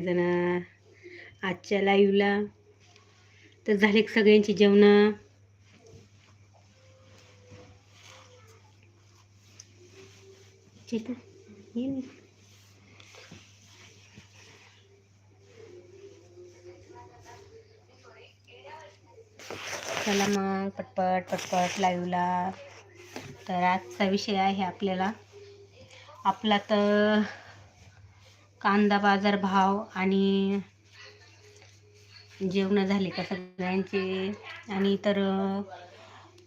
जण आजच्या लाईव्हला तर झाले सगळ्यांची जेवण. चेतन चला मग पटपट पटपट लाईव्हला तर आजचा विषय आहे आपल्याला. आपला तर कांदा बाजार भाव आणि जेवणं झाले का सगळ्यांचे. आणि तर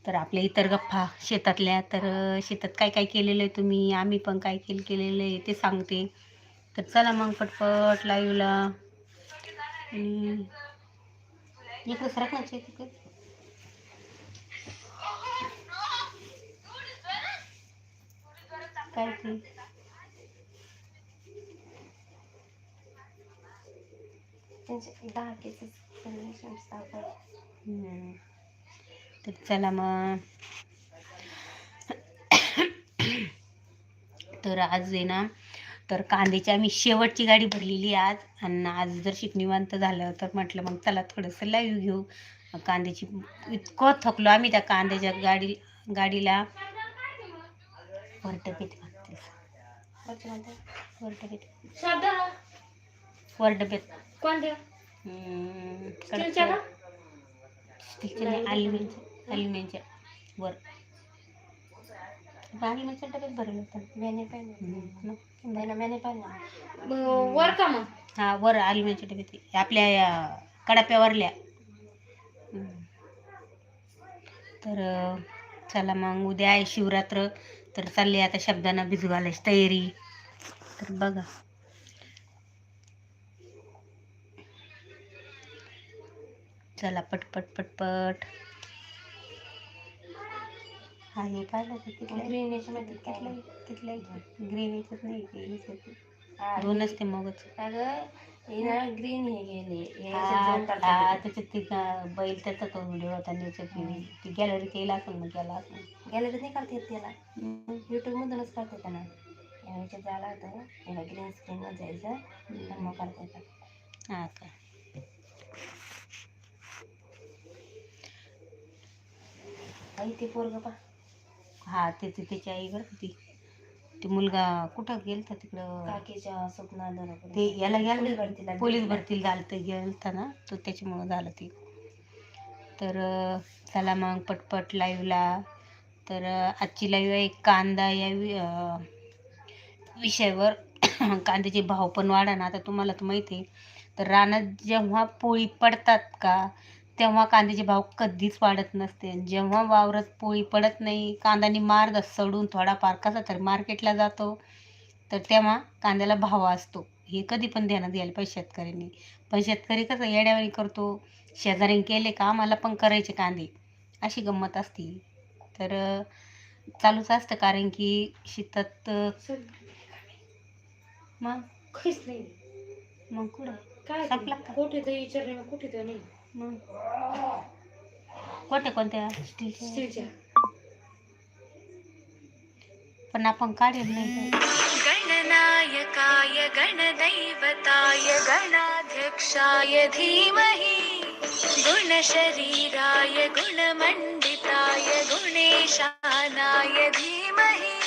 तर आपल्या इतर गप्पा शेतातल्या तर शेतात काय काय केलेलं आहे तुम्ही? आम्ही पण काय केलं केलेलं आहे ते सांगते. तर चला मग पटपट लाईव्हला आणि इकडं सरक तिकडे. काय ते? दहा केसेस. तर चला मग. तर आज आहे ना तर कांद्याची आम्ही शेवटची गाडी भरलेली आज. आणि आज जर शिक निवांत झालं तर म्हटलं मग चला थोडंसं लाईव्ह घेऊ. कांद्याची इतकं थकलो आम्ही त्या कांद्याच्या गाडी गाडीला. वरटपेत म्हणते वरटपेत शब्द वरडपेत कोणत्या हम्म, स्टीलच्या का? स्टीलच्या नाही अल्युमिनियमच्या. अल्युमिनियमच्या. वर. अल्युमिनियमच्या डब्यात भरलं होतं मैंने पहना हम्म. मैंने मैंने पहना वर का मग? हा वर अल्युमिनियमच्या डब्यात आपल्या या कडाप्यावरल्या हम्म. तर अं, चला मग उद्या आहे शिवरात्र. तर चालली आता शब्दांना भिजू घालायची तयारी. तर बघा. चला पटपट पटपट हा हे पाहिलं ग्रीन याच्यामध्ये काय तिथलं तिथलं ग्रीन याच्यात नाही दोनच ते मगच. ग्रीन हे गेले. त्याच्यात ती बैल त्याचा तो व्हिडिओ होता न्यूजचा ती गॅलरी केला असेल मग गेला असेल. गॅलरीत नाही करता येत त्याला. हम्म. युट्यूब मधूनच करता येतं ना. याच्यात झाला होता याला ग्रीन स्क्रीन मध्ये जायचं आणि मग करता येतं. हा का? आई ते पोरग पा हा ते ते त्याची आई बरं का ती. ते मुलगा कुठं गेलता तिकडं? काकीच्या स्वप्नात ते याला पोलीस गेलं भरतीला पोलीस भरतीला झालं ते गेलता ना तो त्याच्यामुळं झालं ते. तर अं, चला मग पटपट लाईव्हला. तर अं, आजची लाईव्ह आहे कांदा या वि- अं, विषयावर. कांद्याचे भाव पण वाढा ना. आता तुम्हाला तर माहिती आहे. तर रानात जेव्हा पोळी पडतात का तेव्हा कांद्याचे भाव कधीच वाढत नसते. जेव्हा वावरात पोळी पडत नाही कांद्याने मार सडून थोडाफार कसा तर मार्केटला जातो तर तेव्हा कांद्याला भाव असतो. हे कधी पण ध्यानात द्यायला पाहिजे शेतकऱ्यांनी. पण शेतकरी कसं येड्यावानी करतो शेजाऱ्याने केले का आम्हाला पण करायचे कांदे अशी गंमत असती. तर चालूच असतं कारण की शेतात मग? मग कुठं? काय संपला? कुठे विचारले कुठे नाही. कोणत्या कोणत्या? स्टीलच्या. स्टीलच्या. पण आपण काढेल नाही गणनायकाय गणदैवताय गणाध्यक्षाय धीमहि. गुणशरीराय गुणमण्डिताय गुणेशानाय धीमहि.